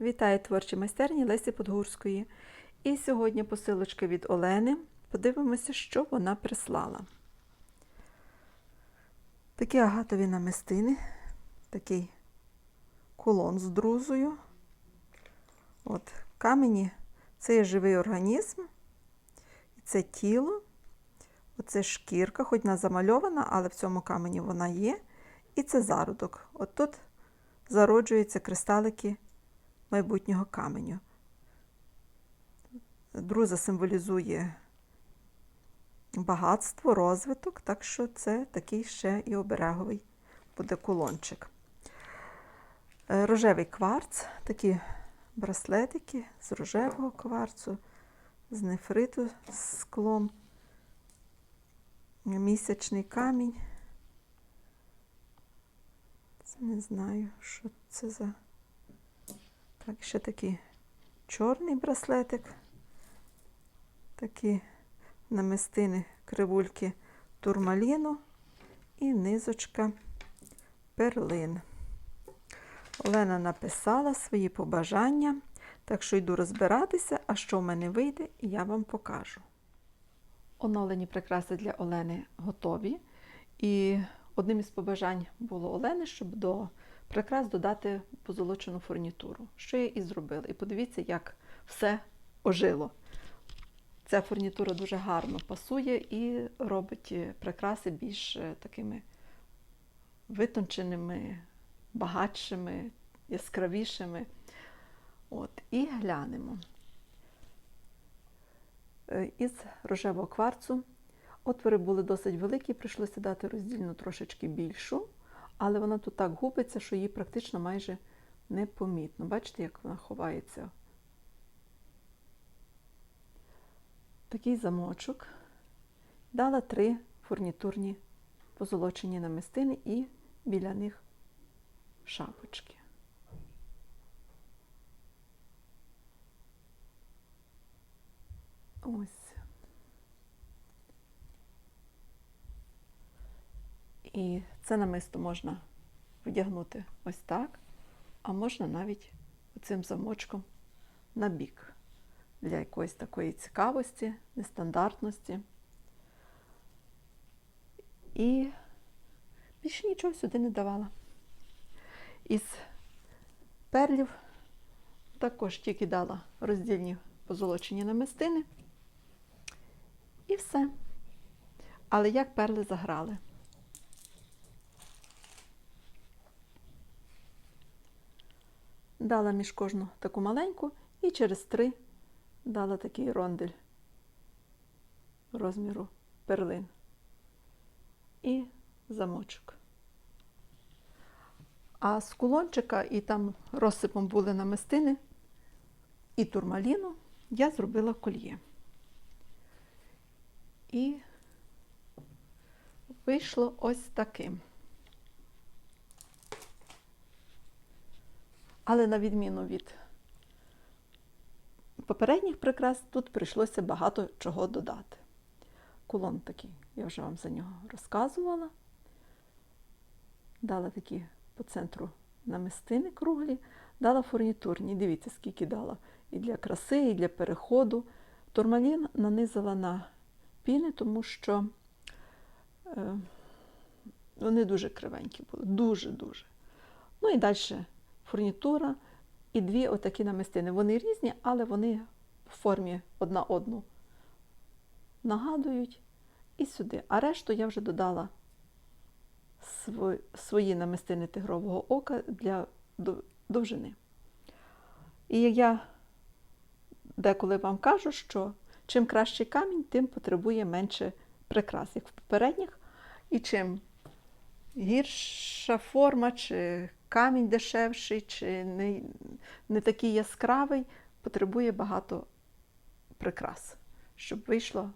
Вітаю творчі майстерні Лесі Подгурської. І сьогодні посилочка від Олени. Подивимося, що вона прислала. Такі агатові намистини, такий кулон з друзою. От, камені це є живий організм, це тіло, оце шкірка, хоч вона замальована, але в цьому камені вона є. І це зародок. От тут зароджуються кристалики майбутнього каменю. Друза символізує багатство, розвиток, так що це такий ще і обереговий буде кулончик. Е, Рожевий кварц, такі браслетики з рожевого кварцу, з нефриту з склом, місячний камінь. Це не знаю, що це за. Так, ще такий чорний браслетик, такі намистини кривульки турмаліну і низочка перлин. Олена написала свої побажання, так що йду розбиратися, а що в мене вийде, я вам покажу. Оновлені прикраси для Олени готові. І одним із побажань було Олени, щоб до прикрас додати позолочену фурнітуру, що я і зробила. І подивіться, як все ожило. Ця фурнітура дуже гарно пасує і робить прикраси більш е, такими витонченими, багатшими, яскравішими. От, І глянемо. Е, Із рожевого кварцу отвори були досить великі, прийшлося дати роздільну трошечки більшу, але вона тут так губиться, що її практично майже непомітно. Бачите, як вона ховається? Такий замочок. Дала три фурнітурні позолочені намистини і біля них шапочки. Ось. І це намисто можна вдягнути ось так, а можна навіть цим замочком на бік для якоїсь такої цікавості, нестандартності. І більше нічого сюди не давала. Із перлів також тільки дала роздільні позолочені намистини. І все. Але як перли заграли. Дала між кожну таку маленьку і через три дала такий рондель розміру перлин і замочок. А з кулончика і там розсипом були намистини і турмаліну я зробила кольє. І вийшло ось таким. Але на відміну від попередніх прикрас, тут прийшлося багато чого додати. Кулон такий, я вже вам за нього розказувала. Дала такі по центру намистини круглі, дала фурнітурні. Дивіться, скільки дала і для краси, і для переходу. Турмалін нанизала на піни, тому що е, вони дуже кривенькі були, дуже-дуже. Ну і далі фурнітура і дві отакі намистини. Вони різні, але вони в формі одна одну нагадують і сюди. А решту я вже додала свої намистини тигрового ока для довжини. І я деколи вам кажу, що чим кращий камінь, тим потребує менше прикрас, як в попередніх. І чим гірша форма, чи камінь дешевший, чи не, не такий яскравий, потребує багато прикрас, щоб вийшло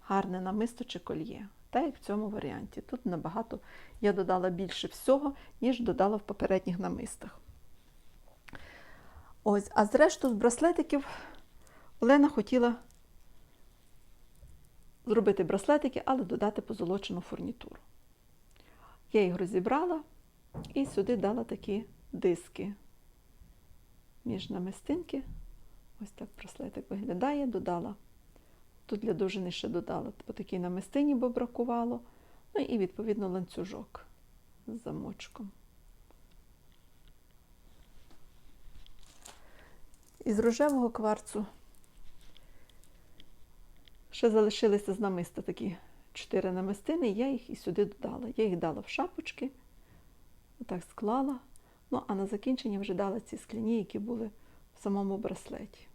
гарне намисто чи кольє. Так як в цьому варіанті. Тут набагато я додала більше всього, ніж додала в попередніх намистах. Ось, а зрешту, з браслетиків Олена хотіла зробити браслетики, але додати позолочену фурнітуру. Я їх розібрала і сюди дала такі диски між намистинки. Ось так браслетик виглядає, додала. Тут для довжини ще додала по такій намистині, бо бракувало. Ну і відповідно ланцюжок з замочком. Із рожевого кварцу ще залишилися з намиста такі чотири намистини, я їх і сюди додала. Я їх дала в шапочки, отак склала. Ну, а на закінчення вже дала ці скляні, які були в самому браслеті.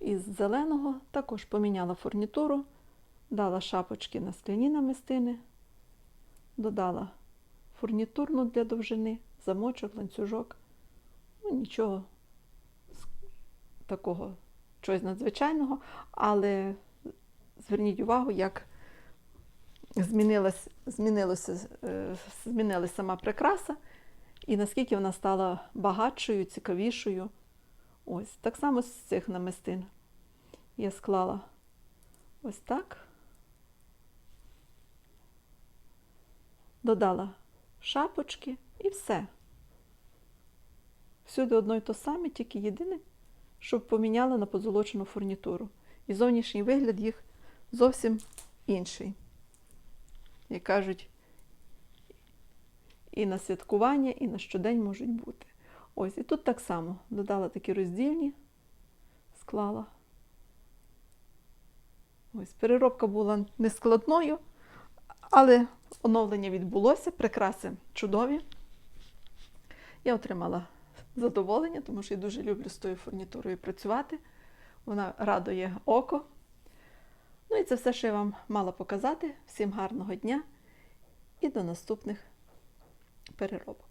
Із зеленого також поміняла фурнітуру, дала шапочки на скляні намистини, додала фурнітурну для довжини, замочок, ланцюжок. Ну, нічого такого чогось надзвичайного, але зверніть увагу, як змінилась, змінилося, е, змінилась сама прикраса, і наскільки вона стала багатшою, цікавішою. Ось, так само з цих намистин. Я склала ось так. Додала шапочки і все. Всюди одно й то саме, тільки єдине, щоб поміняла на позолочену фурнітуру. І зовнішній вигляд їх зовсім інший. Як кажуть, і на святкування, і на щодень можуть бути. Ось, і тут так само додала такі роздільні, склала. Ось, переробка була нескладною, але оновлення відбулося, прикраси чудові. Я отримала задоволення, тому що я дуже люблю з тою фурнітурою працювати. Вона радує око. Ну і це все, що я вам мала показати. Всім гарного дня і до наступних переробок.